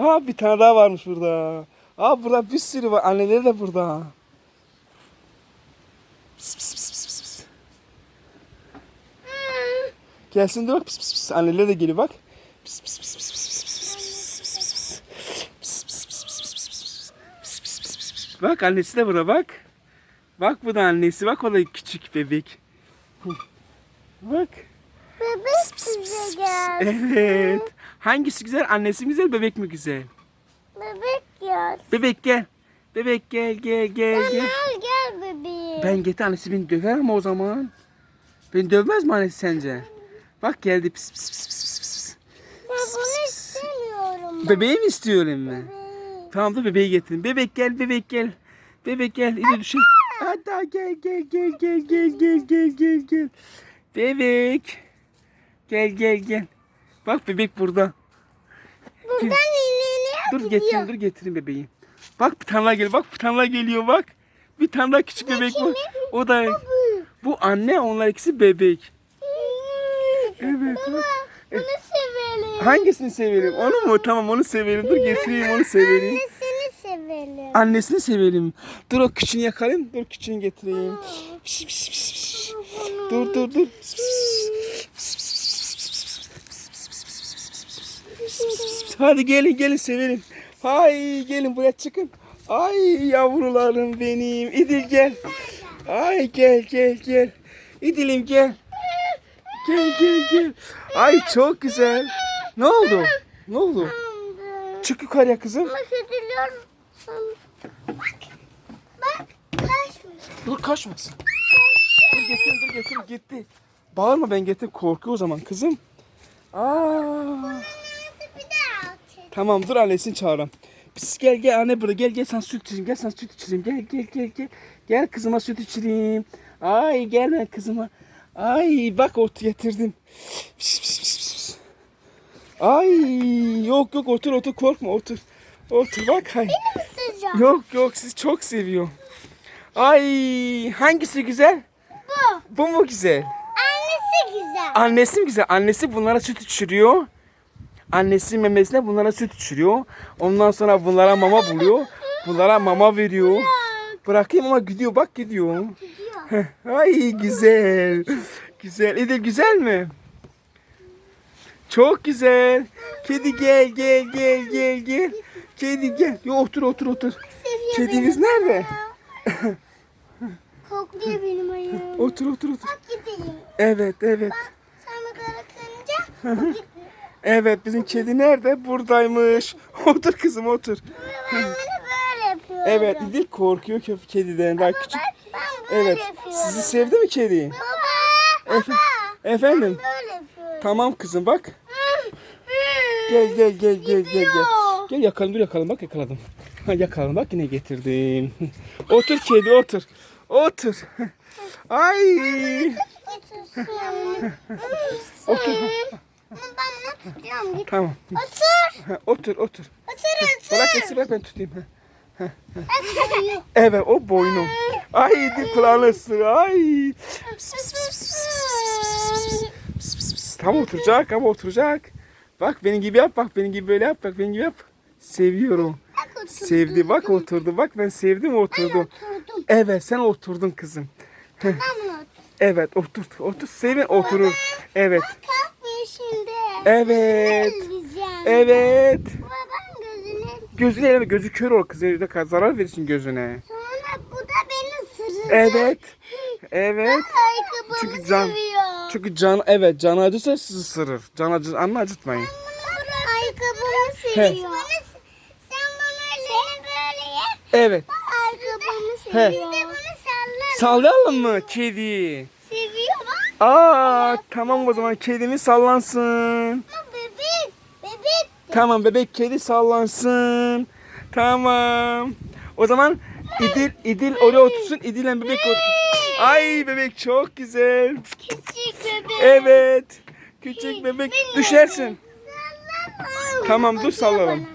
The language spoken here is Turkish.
Aa bir tane daha varmış burada. Aa burada bir sürü var. Anneleri de burada. Pıs, pıs, pıs, pıs, pıs. Gelsin de bak. Pıs, pıs, pıs. Anneleri de geliyor bak. Pıs, pıs, pıs, pıs, pıs. Bak annesi de burada bak. Bak bu da annesi. Bak o da küçük bebek. Bak. Bebek. Evet. Hangisi güzel? Annesi mi güzel, bebek mi güzel? Bebek gel. Bebek gel. Bebek gel gel gel Sen gel. al gel bebeğim. Ben getir annesi beni döver mi o zaman? Beni dövmez mi annesi sence? Bak geldi pis pis pis pis pis pis. Ben bunu istemiyorum. Bebeği mi istiyorum ben? Bebeği. Tamam da bebeği getirin. Bebek gel bebek gel. Bebek gel. İyi düşün. Hadi gel gel gel gel gel gel gel gel gel. Bebek. Gel gel gel. Bak bebek burada. Buradan iğneni Dur getirin dur getirin bebeği. Bak bir tane daha geliyor. Bak bir tane daha geliyor bak. Bir tane daha küçük bebek var. O da bu anne onlar ikisi bebek. Evet. Baba bunu sevelim. Hangisini sevelim? Onu mu? Tamam onu sevelim. Dur getireyim onu sevelim. Annesini sevelim. Annesini sevelim. Dur o küçüğünü yakalım. Dur küçüğünü getireyim. Piş, piş, piş, piş. Dur dur dur. Pis. Hadi gelin gelin sevelim. Hay gelin buraya çıkın. Ay yavrularım benim. İdil gel. Ay gel gel gel. İdil'im gel. Gel gel gel. Ay çok güzel. Ne oldu? Ne oldu? Çık yukarıya kızım. Bak. Bak. Kaçmış. Dur kaçmasın. Dur getir dur getir gitti. Bağırma ben getir korkuyor o zaman kızım. Aa. Nasıl bir daha atacak? Tamam dur annesini çağıralım. Pis gel gel anne burada gel gel sana süt içireyim gel sana süt içireyim gel gel gel gel. Gel kızıma süt içireyim. Ay gel ben kızıma. Ay bak ot getirdim. Pis, pis, pis, pis. Ay yok yok otur otur korkma otur. Otur bak hay. Yok yok sizi çok seviyor. Ay hangisi güzel? Bu. Bu mu güzel? Annesi güzel. Annesi mi güzel? Annesi bunlara süt içiriyor. Annesi memesine bunlara süt içiriyor. Ondan sonra bunlara mama buluyor. Bunlara mama veriyor. Bırakayım ama gidiyor bak gidiyor. Gidiyor. Ay güzel. Güzel. İdil güzel mi? Çok güzel. Kedi gel gel gel gel gel. Kedi gel. Yo, otur otur otur. Kediniz nerede? Kokluyor benim ayağımı. Otur otur otur. Bak gideyim. Evet evet. Sen bu kara kınca Evet bizim kedi nerede? Buradaymış. Otur kızım otur. ben bunu böyle yapıyorum. Evet İdil korkuyor köp kediden daha küçük. Ben böyle Evet. yapıyorum. Sizi sevdi mi kedi? Baba. Efe- efendim. Böyle yapıyorum. Tamam kızım bak. Gel gel gel gel gel gel. Gel yakalım dur yakalım bak yakaladım. Ha yakaladım bak yine getirdim. otur kedi otur. Otur. Ay. Getirsin. Ama ben bunu tutuyorum. Git. Tamam. Otur. Ha, otur otur. Otur otur. Bırak etsin bırak ben tutayım. Ha. Evet o boynum. Ay kulağını ısır. Ay. Tam oturacak ama oturacak. Bak benim gibi yap bak benim gibi böyle yap bak benim gibi yap. Seviyorum. Sevdi bak oturdu bak ben sevdim oturdum. Oturdum. Evet sen oturdun kızım. Ben. Evet otur otur sevin oturur. Evet Kalkmıyor şimdi. evet evet. Baba ben gözüne. Gözünü eleme gözü kör ol kız evde zarar verirsin gözüne. Sonra bu da beni ısırır. Evet evet. Ayakkabımı Çünkü can- seviyor. Çünkü can evet can acısa sizi ısırır. Can acı anla acıtmayın. Ayakkabımı seviyor. Sen bunu elini böyle ye. Evet. Ayakkabımı He. seviyor. Sallarız. Sallayalım mı kedi? Aa tamam o zaman kedimiz sallansın. Ama bebek. Bebek. Tamam bebek kedi sallansın. Tamam. O zaman İdil İdil oraya otursun. İdil'le bebek otursun. Ay bebek çok güzel. Küçük bebek. Evet. Küçük bebek düşersin. Tamam dur sallalım.